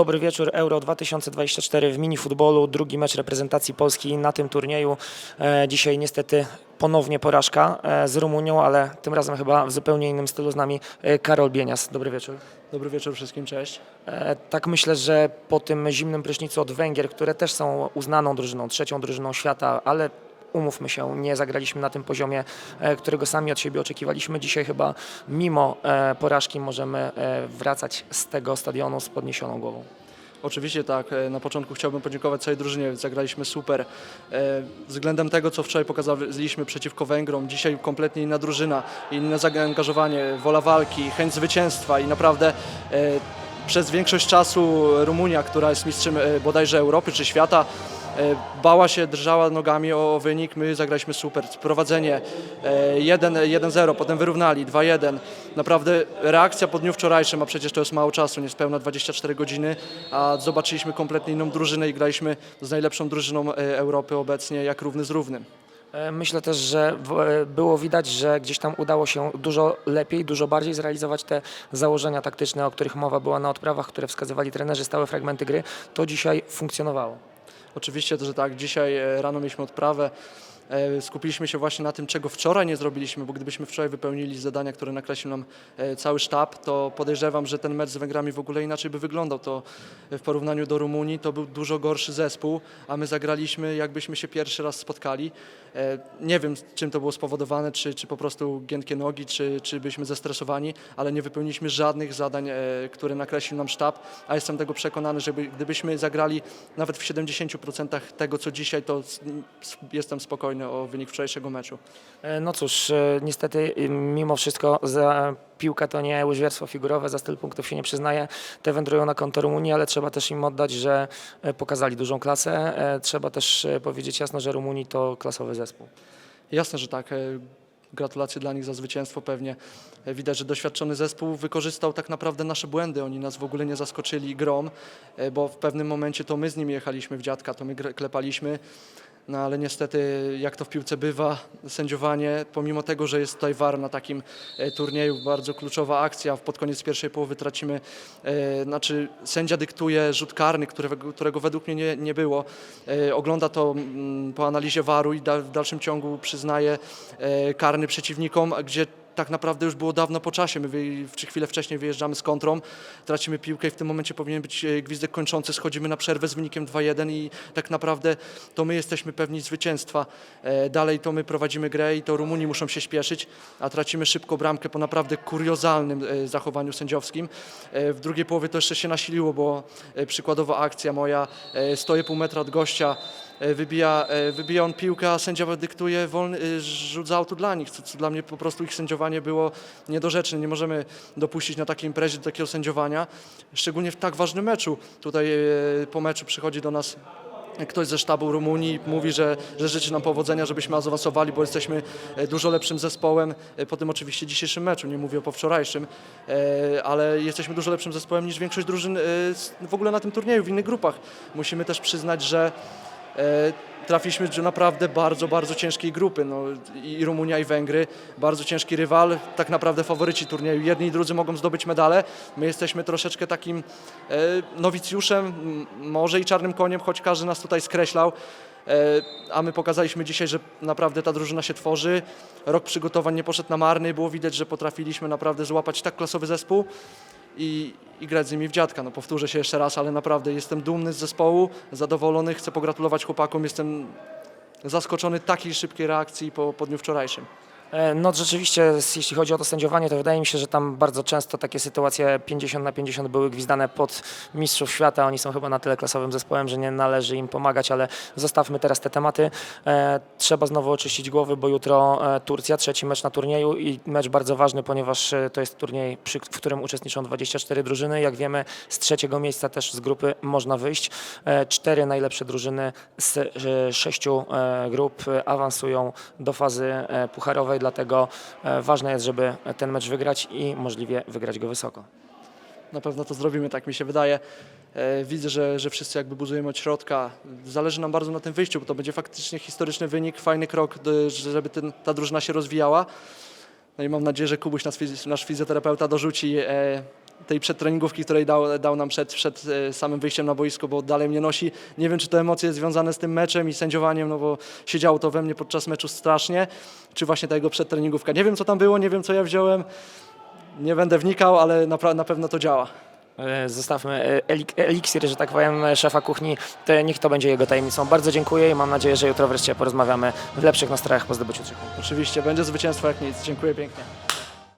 Dobry wieczór, Euro 2024 w minifutbolu, drugi mecz reprezentacji Polski na tym turnieju. E, Dzisiaj niestety ponownie porażka e, z Rumunią, ale tym razem chyba w zupełnie innym stylu z nami e, Karol Bienias. Dobry wieczór. Dobry wieczór wszystkim, cześć. Tak myślę, że po tym zimnym prysznicu od Węgier, które też są uznaną drużyną, trzecią drużyną świata, ale umówmy się, nie zagraliśmy na tym poziomie, e, którego sami od siebie oczekiwaliśmy. Dzisiaj chyba mimo e, porażki możemy e, wracać z tego stadionu z podniesioną głową. Oczywiście tak, na początku chciałbym podziękować całej drużynie, zagraliśmy super. Względem tego, co wczoraj pokazaliśmy przeciwko Węgrom, dzisiaj kompletnie inna drużyna, inne zaangażowanie, wola walki, chęć zwycięstwa i naprawdę przez większość czasu Rumunia, która jest mistrzem e, bodajże Europy czy świata, e, bała się, drżała nogami o wynik, my zagraliśmy super. Prowadzenie e, 1 1-0, potem wyrównali 2-1. Naprawdę reakcja po dniu wczorajszym, a przecież to jest mało czasu, niespełna 24 godziny, a zobaczyliśmy kompletnie inną drużynę i graliśmy z najlepszą drużyną e, Europy obecnie, jak równy z równym. E, Myślę też, że e, było widać, że gdzieś tam udało się dużo lepiej, dużo bardziej zrealizować te założenia taktyczne, o których mowa była na odprawach, które wskazywali trenerzy, stałe fragmenty gry. To dzisiaj funkcjonowało. Oczywiście, że tak, dzisiaj e, rano mieliśmy odprawę. E, Skupiliśmy się właśnie na tym, czego wczoraj nie zrobiliśmy, bo gdybyśmy wczoraj wypełnili zadania, które nakreślił nam e, cały sztab, to podejrzewam, że ten mecz z Węgrami w ogóle inaczej by wyglądał. To e, w porównaniu do Rumunii to był dużo gorszy zespół, a my zagraliśmy jakbyśmy się pierwszy raz spotkali. Nie wiem, czym to było spowodowane, czy, czy po prostu giętkie nogi, czy, czy byliśmy zestresowani, ale nie wypełniliśmy żadnych zadań, które nakreślił nam sztab, a jestem tego przekonany, że by- gdybyśmy zagrali nawet w 70% tego, co dzisiaj, to jestem spokojny o wynik wczorajszego meczu. E, No cóż, e, niestety e, mimo wszystko za piłkę to nie łyżwiarstwo figurowe, za styl punktów się nie przyznaje. Te wędrują na konto Rumunii, ale trzeba też im oddać, że e, pokazali dużą klasę. Trzeba też powiedzieć jasno, że Rumunii to klasowy zespół. Jasne, że tak. Gratulacje dla nich za zwycięstwo pewnie. Widać, że doświadczony zespół wykorzystał tak naprawdę nasze błędy. Oni nas w ogóle nie zaskoczyli grom, bo w pewnym momencie to my z nimi jechaliśmy w dziadka, to my klepaliśmy. No ale niestety, jak to w piłce bywa, sędziowanie, pomimo tego, że jest tutaj war na takim e, turnieju, bardzo kluczowa akcja, pod koniec pierwszej połowy tracimy, e, znaczy sędzia dyktuje rzut karny, którego, którego według mnie nie, nie było. E, ogląda to mm, po analizie waru i da, w dalszym ciągu przyznaje karny przeciwnikom, gdzie tak naprawdę już było dawno po czasie. My chwilę wcześniej wyjeżdżamy z kontrą, tracimy piłkę i w tym momencie powinien być e, gwizdek kończący. Schodzimy na przerwę z wynikiem 2-1 i tak naprawdę to my jesteśmy pewni zwycięstwa. E, Dalej to my prowadzimy grę i to Rumuni muszą się śpieszyć, a tracimy szybko bramkę po naprawdę kuriozalnym e, zachowaniu sędziowskim. W drugiej połowie to jeszcze się nasiliło, bo przykładowo akcja moja, stoję pół metra od gościa, wybija, e, wybija on piłkę, a sędzia dyktuje wolny e, rzut autu dla nich, co, co dla mnie po prostu ich sędziowanie było niedorzeczne. Nie możemy dopuścić na takiej imprezie do takiego sędziowania, szczególnie w tak ważnym meczu. Tutaj e, po meczu przychodzi do nas ktoś ze sztabu Rumunii mówi, że, że życzy nam powodzenia, żebyśmy awansowali, bo jesteśmy e, dużo lepszym zespołem e, po tym oczywiście dzisiejszym meczu, nie mówię o powczorajszym, e, ale jesteśmy dużo lepszym zespołem niż większość drużyn e, w ogóle na tym turnieju, w innych grupach. Musimy też przyznać, że e, trafiliśmy do naprawdę bardzo, bardzo ciężkiej grupy. No, I Rumunia, i Węgry. Bardzo ciężki rywal, tak naprawdę faworyci turnieju. Jedni i drudzy mogą zdobyć medale. My jesteśmy troszeczkę takim e, nowicjuszem, może i czarnym koniem, choć każdy nas tutaj skreślał. E, A my pokazaliśmy dzisiaj, że naprawdę ta drużyna się tworzy. Rok przygotowań nie poszedł na marny. Było widać, że potrafiliśmy naprawdę złapać tak klasowy zespół i, i grać z nimi w dziadka. No powtórzę się jeszcze raz, ale naprawdę jestem dumny z zespołu, zadowolony, chcę pogratulować chłopakom, jestem zaskoczony takiej szybkiej reakcji po, po dniu wczorajszym. E, No rzeczywiście, jeśli chodzi o to sędziowanie, to wydaje mi się, że tam bardzo często takie sytuacje 50 na 50 były gwizdane pod mistrzów świata. Oni są chyba na tyle klasowym zespołem, że nie należy im pomagać, ale zostawmy teraz te tematy. E, Trzeba znowu oczyścić głowy, bo jutro e, Turcja, trzeci mecz na turnieju i mecz bardzo ważny, ponieważ to jest turniej, w którym uczestniczą 24 drużyny. Jak wiemy, z trzeciego miejsca też z grupy można wyjść. Cztery najlepsze drużyny z sześciu grup awansują do fazy pucharowej, dlatego e, ważne jest, żeby ten mecz wygrać i możliwie wygrać go wysoko. Na pewno to zrobimy, tak mi się wydaje. E, Widzę, że, że wszyscy jakby buzujemy od środka. Zależy nam bardzo na tym wyjściu, bo to będzie faktycznie historyczny wynik, fajny krok, żeby ten, ta drużyna się rozwijała. No i mam nadzieję, że Kubuś, nasz fizjoterapeuta, dorzuci e, tej przedtreningówki, której dał, dał nam przed, przed e, samym wyjściem na boisko, bo dalej mnie nosi. Nie wiem, czy to emocje związane z tym meczem i sędziowaniem, no bo siedziało to we mnie podczas meczu strasznie, czy właśnie ta jego przedtreningówka. Nie wiem, co tam było, nie wiem, co ja wziąłem. Nie będę wnikał, ale na, na pewno to działa. E, Zostawmy e, elik- eliksir, że tak powiem, szefa kuchni. To niech to będzie jego tajemnicą. Bardzo dziękuję i mam nadzieję, że jutro wreszcie porozmawiamy w lepszych nastrojach po zdobyciu trzech. Oczywiście, będzie zwycięstwo jak nic. Dziękuję pięknie.